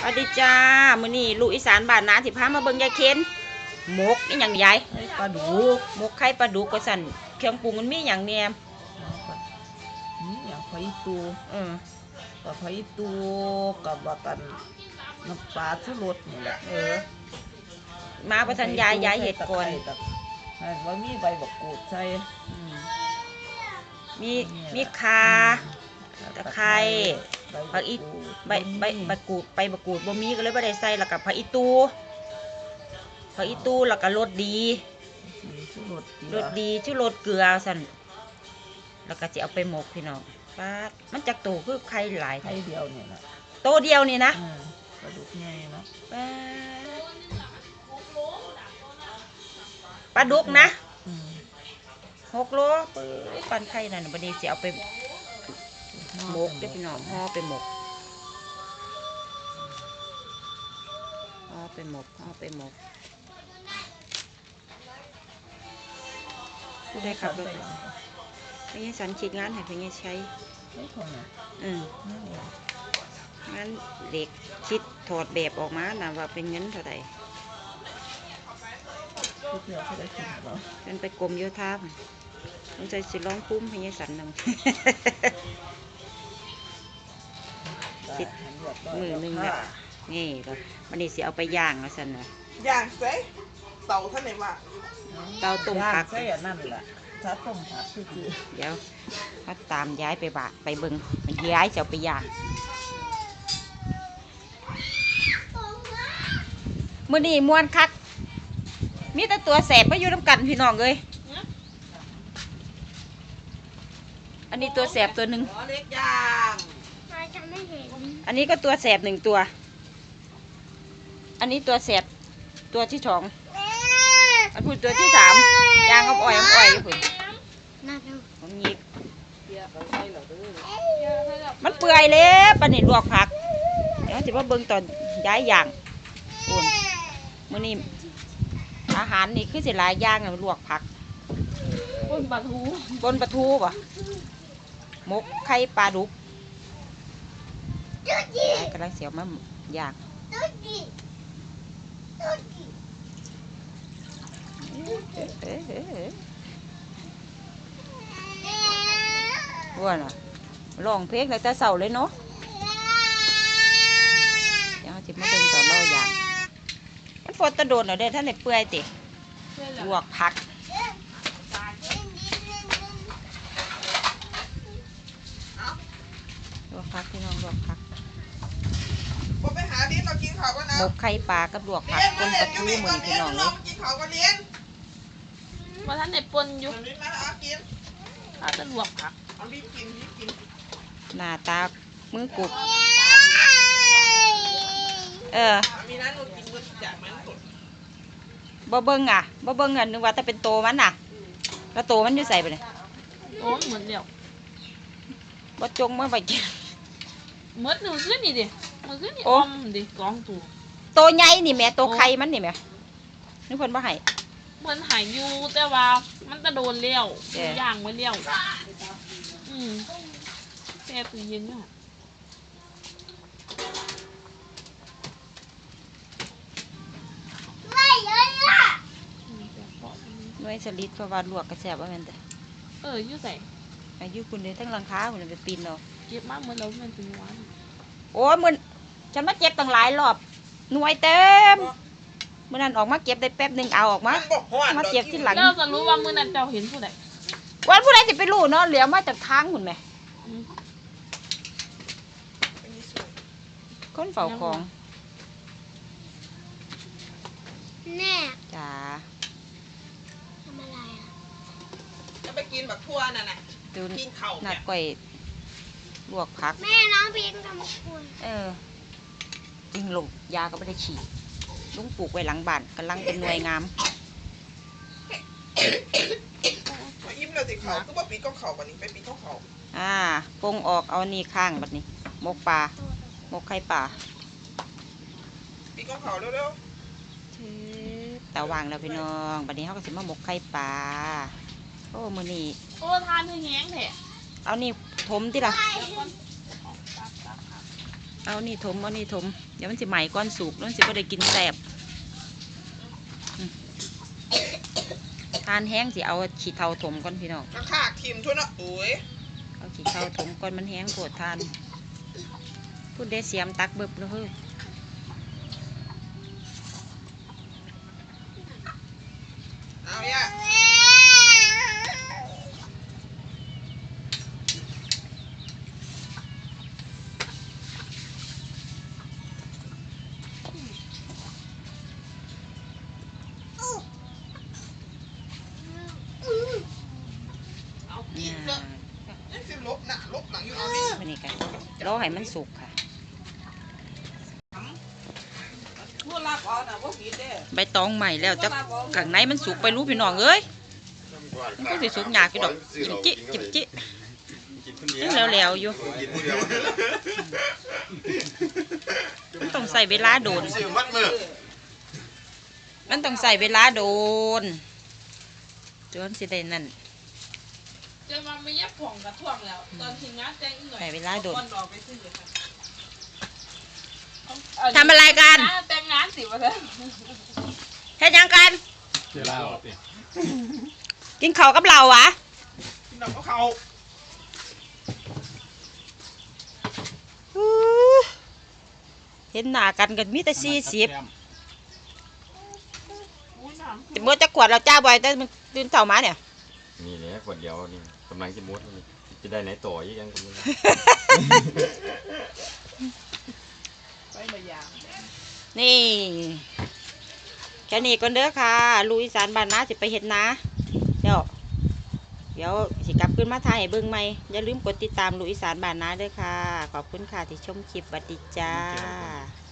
สวัสดีจ้า มื้อนี้ลูกอีสานบ้านนาสิพามาเบิ่งยายเคนหมกนี่หยังยายไอ้ปลาดุกหมกไข่ปลาดุกก็สั่นเครื่องปรุงมันมีหยังแหน่นี่อย่างไฟตูเออกับไฟตูกับว่ากันน้ำปลาชูรสนี่แหละเออ มาประทันยายยายเห็ดก่อนใส่ตะไคร้กับว่ามีใบบักกูดใส่อืมมีมีคาตะไคร้ ผักอีใบใบใบกรูดใบมะกรูดบ่มีก็เลยบ่ได้ใส่แล้วก็ผักอีตูผักอีตูแล้วก็รสดีชูรสรสดีชื่อรสเกลือสั่นแล้วก็จะเอาไปหมกพี่น้องปาดมันจักโตคือไข่หลายไข่เดียวนี่แหละโตเดียวนี่นะอืมปลาดุกใหญ่เนาะปาดปลาดุกนะอืมหกโลปื้อปันไข่นั่นบัดนี้สิเอาไปห มกเด้อพี่น้องห่อไปหมกห่อไปหมกห่อไปหมกผู้ใดขับรถพญาสันขีดงานให้พญาใช้ไม่คนน่ะอืมนี่แหละงั้นเด็กคิดถอดแบบออกมานะว่าเป็นเงินเท่าไหร่ทุกเดียวเขาได้กินเหรอเป็นไปกรมโยธาพุ่นมันใจสิร้องคุ้มพญาสันนำ สิบเรียบร้ยมือหนึ่งแล้วน่ะค่ะนี่ก็มันนี่สิเอาไปย่างแล้วสันนะอย่างเซ่เต่าท่านไหนวะเตาต้มผักย่างใส่อันนั่นแหละถ้าต้มผักคือเดี๋ยวเขาตามย้ายไปบะไปเบิงมันย้ายจะเอาไปย่างมื่อนี้มวนคัก มีแต่ตัวแสบมาอยู่น้ำกันพี่น้องเลยอันนี้ตัวแสบตัวหนึ่งอ๋อเล็กย่าง อันนี้ก็ตัวแสบหนึ่งตัว อันนี้ตัวแสบตัวที่สองอันพูดตัวที่สามยางกับอ่อยกับอ่อยอยู่พุ่นผมหยิบมันเปื่อยเลยปานนี้ลวกผัก เดี๋ยวจะมาเบิ่งตอนย้ายอย่างอุ่นมื้อนี้อาหารนี่คือสิหลายอย่างอะลวกผักบนปลาทูบนปลาทูป่ะหมกไข่ปลาดุก ยายกำลังเสียวมาย่างเอ๊ะเอ๊ะเอ๊ะเอ๊ะว่าน่ะร้องเพลงตั้งแต่เสาเลยเนาะเดี๋ยวเราจิมาเบิ่งตอนเราย่าง มันฝนตะโดนเหรอเด้ท่านในเปื่อยติลวกผักลวกผักพี่น้องลวกผักผมไปหา ลิ้นเรากินเขาก็นะหมกไข่ปลากับลวกผักเลี้ยงบมานเห็ปนลาอยู่ทูมีเหมืคอนนพี่เลี้ยงน้องเลเรายกินเขาก็เลี้ยงว่าท่านในปนอยู่ลิ้นมาเอากินอาจจะลวกผักเอารีบกินรีบกินหน้าตามือกุบเออมีนั้นเรากินก็จากมันสดบ่เบิ่งอะบ่เบิ่งอะนึกว่าแต่เป็นโตมันน่ะ แล้วโตมันอยู่ใส่ไปเลยโอ้เหมือนเดียวบ่จงมาไปกินเหมือนหนูขึ้นนี่ดิ มันขึ้นนี่โอ้อมดิกองตูโตใหญ่นี่แหม่โตไข่มันนี่แหม่นึกเพิ่นบ่ให้เหมือนหายอยู่แต่ว่า มันจะโดนเลี้ยวแย่ย่างไว้เลี้ยวอืมแช่ตู้เย็นเนี่ยหน่วยสลิดเพราะว่าลวกกระแสบว่าแม่นแต่เอออยู่ใส่อายุคุณเด้ทั้งหลังคาพุ่นนะไปปีนเอาเก็บมากเหมือนเราเป็นตัววานโอ้ยมื้อ ฉันมาเก็บตั้งหลายรอบ หน่วยเต็มมื้อนั้นออกมาเก็บได้แป๊บหนึงเอาออกมามันบอกฮ้อนมาเก็บที่หลัง เราจะรู้ว่ามือนั้นเจ้าเห็นผู้ใดวันผู้ใดจะไปรู้เนาะเหลียวมาจากทางหุ่นไหมอืมคนเฝ้าของแม่จ้าทำอะไรอะจะไปกินแบบทั่วน่ะน่ะดูกินเข่าหนัเนี่กยกล้วยลวกผัก แม่น้องเพียงทำคุณเออ จริงลงยาก็ไม่ได้ฉีดลุงปลูกไว้หลังบ้านกำลังเป็นหน่วยงามมาอิ่มเราติเขาก็บอกปีกก็เข่าวันนี้ไปปีกก็เข่าอ่าปงออกเอานี่ข้างบัดนี้หมกปลาหมกไข่ปลาปีกก็เข่าเร็วชืบตาวางแล้วพี่น้องบัดนี้เขาก็สิมาหมกไข่ปลาโอ้มือนี่โอ้ทานเธอแห้งแท้เอานี่ถมที่ละเอานี่ถมเอานี่ถม เดี๋ยวมันสิใหม่ก้อนสุกแล้วมันสิบ่ได้กินแสบอืมทานแห้งสิเอาขี้เทาถมก่อนพี่น้องราคาคิมทั่วเนาะโอ้ยเอาขี้เทาถมก่อนมันแห้งโกรธทาน พูดได้เสียมตักเบิบเลยเฮ้ยเอาย่าเอากินเลย ยังสิลบหน้าลบหลังอยู่เอาดิ วั นนี้กันรอให้มันสุกค่ะผู้รับเอาน่ะบ่ผิดเด้ใบตองใหม่แล้วจะข้างในมันสุกไปรู้พี่น้องเอ้ยมันก็สิสุกยากอยู่ดอกจิบจิจิบจิกินคนเดียยัวงแล้วๆอยู่กินคนเดียวมันต้องใส่เวลาโดนสิมัดมือมันต้องใส่เวลาโดนจนสิได้นั่น จะมาไม่ยับผ่องกระท่วงแล้ว ตอนทีมงานแจ้งอีกหน่อยใส่เวลาโดนก่อนรอไปซื้อค่ะทำอะไรกัน แต่งงานสิวะเธอเฮ็ดหยังกันเดี๋ยวเรากินข้าวกับเราวะกินดอกก็เขาอู้เห็นหน้ากันกันมีแต่สี่สิบอุ้ยน้ำจะเมื่อจะกวดเราจ้าบ่อยแต่มันตื่นเช้ามาเนี่ย นี่แหละขวดเดียวนี่ กำลังจะมุดนี่จะได้ไหนต่ออีกยังกูไม่รู้ไปมายางนี่ แค่นี้ก่อนเด้อค่ะลุยสารบ้านนาสิไปเฮ็ดนาเดี๋ยวเดี๋ยวสิกลับขึ้นมาถ่ายให้เบิ่งใหม่อย่าลืมกดติดตามลุยสารบ้านนาเด้อค่ะ ขอบคุณค่ะที่ชมคลิปสวัสดีจ้า